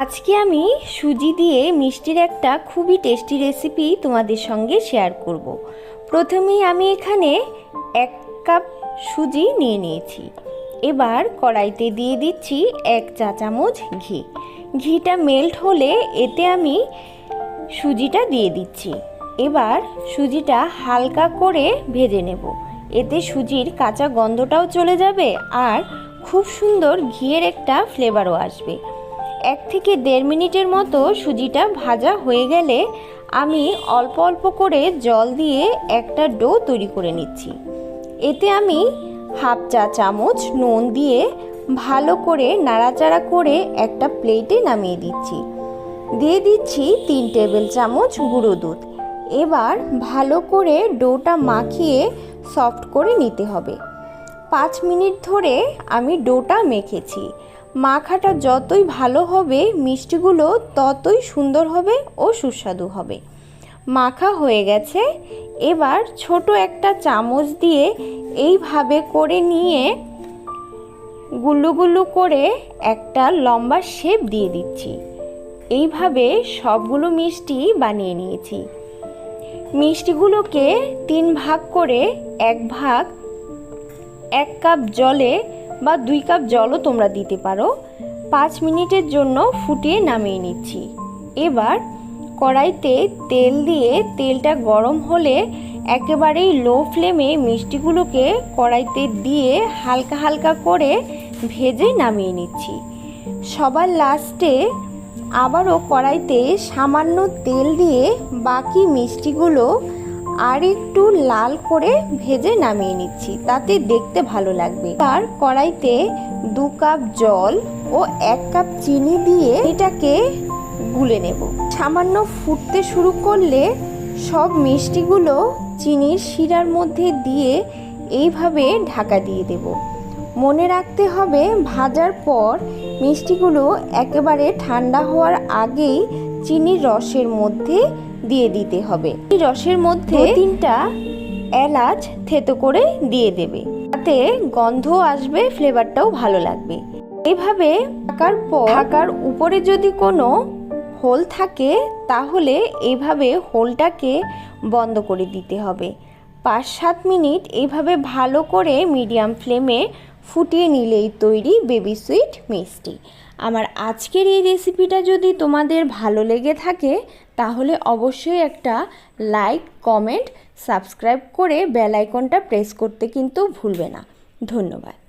আজকে আমি সুজি দিয়ে মিষ্টির একটা খুবই টেস্টি রেসিপি তোমাদের সঙ্গে শেয়ার করব। প্রথমেই আমি এখানে এক কাপ সুজি নিয়ে নিয়েছি। এবার কড়াইতে দিয়ে দিচ্ছি এক চা চামচ ঘি। ঘিটা মেল্ট হলে এতে আমি সুজিটা দিয়ে দিচ্ছি। এবার সুজিটা হালকা করে ভেজে নেব। এতে সুজির কাঁচা গন্ধটাও চলে যাবে আর খুব সুন্দর ঘিয়ের একটা ফ্লেভারও আসবে। এক থেকে দেড় মিনিটের মতো সুজিটা ভাজা হয়ে গেলে আমি অল্প অল্প করে জল দিয়ে একটা ডো তৈরি করে নিচ্ছি। এতে আমি হাফ চা চামচ নুন দিয়ে ভালো করে নাড়াচাড়া করে একটা প্লেটে নামিয়ে দিচ্ছি। দিয়ে দিচ্ছি তিন টেবিল চামচ গুঁড়ো দুধ। এবার ভালো করে ডোটা মাখিয়ে সফট করে নিতে হবে। পাঁচ মিনিট ধরে আমি ডোটা মেখেছি। মাখাটা যতই ভালো হবে, মিষ্টিগুলো ততই সুন্দর হবে ও সুস্বাদু হবে। মাখা হয়ে গেছে। এবার ছোট একটা চামচ দিয়ে এইভাবে করে নিয়ে গুল্লু করে একটা লম্বা শেপ দিয়ে দিচ্ছি। এইভাবে সবগুলো মিষ্টি বানিয়ে নিয়েছি। মিষ্টিগুলোকে তিন ভাগ করে এক ভাগ এক কাপ জলে বা দুই কাপ জলও তোমরা দিতে পারো। পাঁচ মিনিটের জন্য ফুটিয়ে নামিয়ে নিচ্ছি। এবার কড়াইতে তেল দিয়ে তেলটা গরম হলে একেবারেই লো ফ্লেমে মিষ্টিগুলোকে কড়াইতে দিয়ে হালকা হালকা করে ভেজে নামিয়ে নিচ্ছি। সবার লাস্টে আবারও কড়াইতে সামান্য তেল দিয়ে বাকি মিষ্টিগুলো আর একটু লাল করে ভেজে নামিয়ে নিচ্ছি, তাতে দেখতে ভালো লাগবে। আর কড়াইতে দু কাপ জল ও এক কাপ চিনি দিয়ে এটাকে গুলে নেব। সামান্য ফুটতে শুরু করলে সব মিষ্টিগুলো চিনির শিরার মধ্যে দিয়ে এইভাবে ঢাকা দিয়ে দেব। মনে রাখতে হবে, ভাজার পর মিষ্টিগুলো একেবারে ঠান্ডা হওয়ার আগেই চিনির রসের মধ্যে দিয়ে দিতে হবে। রসের মধ্যে তিনটা এলাচ থেতো করে দিয়ে দেবে। তাতে গন্ধ আসবে, ফ্লেভারটাও ভালো লাগবে। এভাবে ঢাকার পর ঢাকার উপরে যদি কোনো হোল থাকে, তাহলে এভাবে হোলটাকে বন্ধ করে দিতে হবে। পাঁচ সাত মিনিট এভাবে ভালো করে মিডিয়াম ফ্লেমে ফুটিয়ে নিলেই তৈরি বেবি সুইট মিষ্টি। আমার আজকের এই রেসিপিটা যদি তোমাদের ভালো লেগে থাকে, তাহলে অবশ্যই একটা লাইক কমেন্ট সাবস্ক্রাইব করে বেল আইকনটা প্রেস করতে কিন্তু ভুলবে না। ধন্যবাদ।